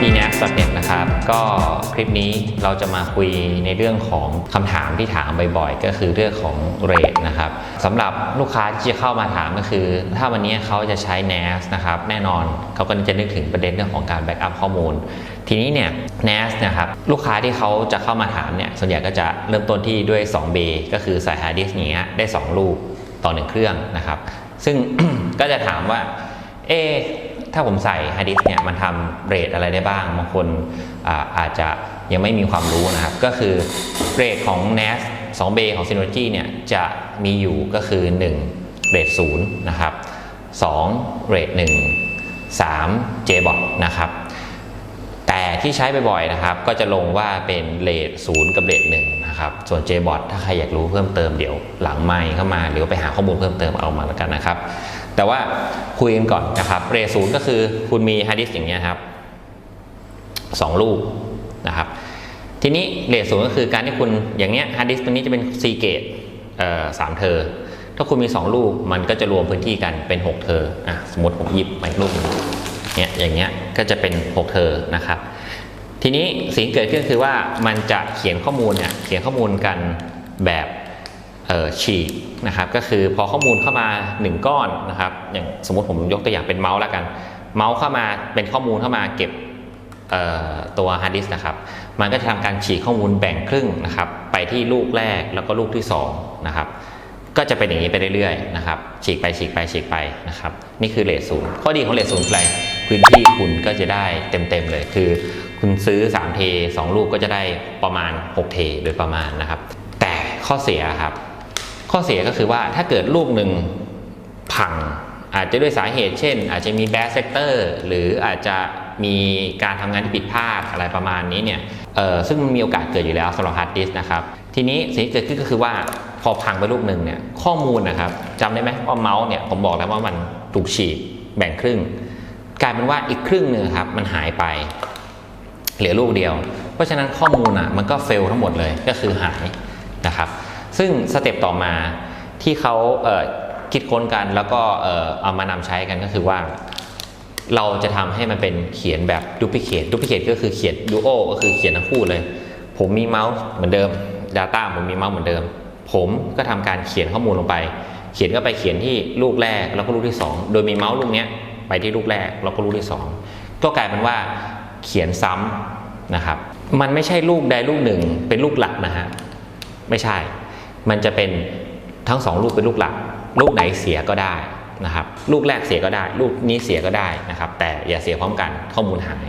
bnas.net นะครับ ก็คลิปนี้เราจะมาคุยในเรื่องของคำถามที่ถามบ่อยๆ ก็คือเรื่องของเรทนะครับสำหรับลูกค้าที่จะเข้ามาถามก็คือ ถ้าวันนี้เขาจะใช้ nas นะครับ แน่นอนเขาก็จะนึกถึงประเด็นเรื่องของการแบ็กอัพข้อมูล ทีนี้เนี่ย nas นะครับ ลูกค้าที่เขาจะเข้ามาถามเนี่ย ส่วนใหญ่ก็จะเริ่มต้นที่ด้วย2 b ก็คือใส่ hard disk อย่างเงี้ยได้ 2 ลูกต่อ 1 เครื่องนะครับ ซึ่งก็จะถามว่า เอ ถ้าผมใส่ฮาร์ดดิสเนี่ยมันทำเรทอะไรได้บ้าง บางคนอาอาจจะยังไม่มีความรู้นะครับ ก็คือเรทของ NAS 2 b ของ Synology เนี่ยจะมีอยู่ก็คือ 1 เรท0นะครับ 2 เรท1 3 JBOT นะครับ แต่ที่ใช้บ่อยๆนะครับ ก็จะลงว่าเป็นเลทศูนย์กับเลทหนึ่งนะครับ ส่วน JBOT ถ้าใครอยากรู้เพิ่มเติมเดี๋ยวหลังไมค์เข้ามา หรือว่าไปหาข้อมูลเพิ่มเติมเอามาแล้วกันนะครับ แต่ว่าคุยกันก่อนนะครับเรศูนย์ก็คือคุณมีฮาร์ดดิสก์อย่างเงี้ยครับสองลูกนะครับ ทีนี้เรทศูนย์ก็คือการที่คุณอย่างเงี้ยฮาร์ดดิสก์ตัวนี้จะเป็นซีเกตเอ่อสามเทอร์ถ้าคุณมี 2 ลูกมันก็จะรวมพื้นที่กันเป็น 6 เทอร์อะสมมติผมหยิบมาอีกลูกนึงเนี่ยอย่างเงี้ยก็จะเป็น 6 เทอร์นะครับ ทีนี้สิ่งเกิดขึ้นคือว่ามันจะเขียนข้อมูลเนี่ยเขียนข้อมูลกันแบบ ฉีกนะครับก็คือพอข้อมูลเข้ามา 1 ก้อนนะครับอย่างสมมติผมยกตัวอย่างเป็นเมาส์แล้วกัน เมาส์เข้ามาเป็นข้อมูลเข้ามาเก็บตัวฮาร์ดดิสนะครับ มันก็จะทำการฉีกข้อมูลแบ่งครึ่งนะครับ ไปที่ลูกแรกแล้วก็ลูกที่สองนะครับ ก็จะเป็นอย่างนี้ไปเรื่อยๆนะครับ ฉีกไปฉีกไปฉีกไปนะครับ นี่คือเลทศูนย์ข้อดีของเลทศูนย์คืออะไรพื้นที่คุณก็จะได้เต็มๆเลย คือ คุณซื้อ3เท2ลูกก็จะได้ประมาณ6เทโดยประมาณนะครับ แต่ข้อเสียครับ ข้อเสียก็คือว่าถ้าเกิดลูกหนึ่งพัง อาจจะด้วยสาเหตุ เช่น อาจจะมีแบ d เซกเตอร์หรืออาจจะมีการทำงานที่ผิดพลาดอะไรประมาณนี้เนี่ยเออซึ่งมันมีโอกาสเกิดอยู่แล้วสำหรับฮาร์ดดิสก์นะครับทีนี้สิ่งที่เกิดขึ้นก็คือว่าพอพังไปลูกหนึ่งเนี่ยข้อมูลนะครับจำได้ไหมว่าเมาส์เนี่ยผมบอกแล้วว่ามันถูกฉีกแบ่งครึ่ง กลายเป็นว่าอีกครึ่งหนึ่งครับมันหายไป เหลือลูกเดียว เพราะฉะนั้นข้อมูลอะมันก็เฟลทั้งหมดเลยก็คือหายนะครับ ซึ่งสเต็ปต่อมาที่เขาเคิดค้นกันแล้วก็เอามานำใช้กันก็คือว่า เราจะทำให้มันเป็นเขียนแบบดูพิเคทดูพิเคทก็คือเขียนดูโอก็คือเขียนทั้งคู่เลย ผมมีเมาส์เหมือนเดิม Data ผมมีเมาส์เหมือนเดิม ผมก็ทำการเขียนข้อมูลลงไป เขียนก็ไปเขียนที่ลูกแรกแล้วก็ลูกที่สองโดยมีเมาส์ลูกนี้ไปที่ลูกแรกแล้วก็ลูกที่สองก็กลายเป็นว่าเขียนซ้ำนะครับ มันไม่ใช่ลูกใดลูกหนึ่งเป็นลูกหลักนะฮะ ไม่ใช่ มันจะเป็นทั้งสองลูกเป็นลูกหลัก ลูกไหนเสียก็ได้นะครับ ลูกแรกเสียก็ได้ ลูกนี้เสียก็ได้นะครับ แต่อย่าเสียพร้อมกันข้อมูลหาย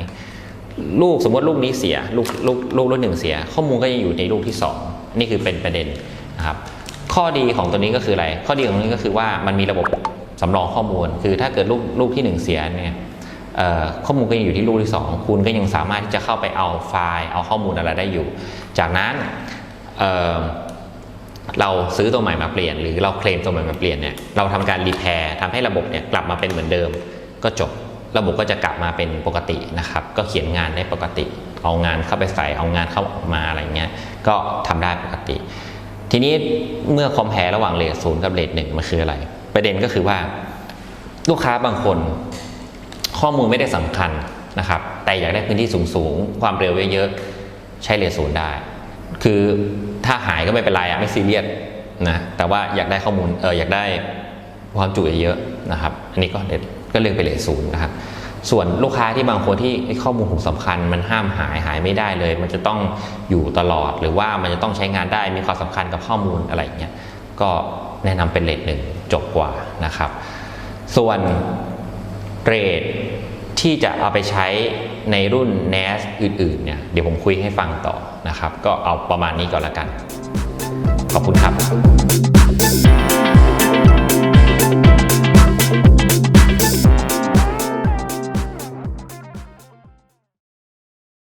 ลูกสมมติลูกนี้เสีย ลูกลูกลูกลูกหนึ่งเสีย ข้อมูลก็ยังอยู่ในลูกที่สองนี่คือเป็นประเด็นนะครับ ข้อดีของตัวนี้ก็คืออะไร ข้อดีของตัวนี้ก็คือว่ามันมีระบบสำรองข้อมูล คือถ้าเกิดลูกลูกที่หนึ่งเสียเนี่ยข้อมูลก็ยังอยู่ที่ลูกที่สองคุณก็ยังสามารถที่จะเข้าไปเอาไฟล์ เอาข้อมูลอะไรได้อยู่ จากนั้น เราซื้อตัวใหม่มาเปลี่ยน หรือเราเคลมตัวใหม่มาเปลี่ยนเนี่ยเราทำการรีแพร์ทำให้ระบบเนี่ยกลับมาเป็นเหมือนเดิม ก็จบระบบก็จะกลับมาเป็นปกตินะครับ ก็เขียนงานได้ปกติ เอางานเข้าไปใส่เอางานเข้าออกมาอะไรเงี้ยก็ทำได้ปกติ ทีนี้เมื่อคอมเพลระหว่างเลทศูนย์กับเลทหนึ่งมันคืออะไร ประเด็นก็คือว่า ลูกค้าบางคน ข้อมูลไม่ได้สำคัญนะครับ แต่อยากได้พื้นที่สูงๆ ความเร็วเยอะๆ ใช้เลทศูนย์ได้ คือถ้าหายก็ไม่เป็นไรอะไม่ซีเรียสนะแต่ว่าอยากได้ข้อมูลเอออยากได้ความจุเยอะๆนะครับ อันนี้ก็เลทก็เลือกไปเลทศูนย์นะครับส่วนลูกค้าที่บางคนที่ข้อมูลของสำคัญ มันห้ามหายหายไม่ได้เลย มันจะต้องอยู่ตลอดหรือว่ามันจะต้องใช้งานได้มีความสำคัญกับข้อมูลอะไรอย่างเงี้ยก็แนะนำเป็นเลทหนึ่งจบกว่านะครับ ส่วนเรทที่จะเอาไปใช้ ในรุ่น NAS อื่นๆเนี่ยเดี๋ยวผมคุยให้ฟังต่อนะครับ ก็เอาประมาณนี้ก่อนละกัน ขอบคุณครับ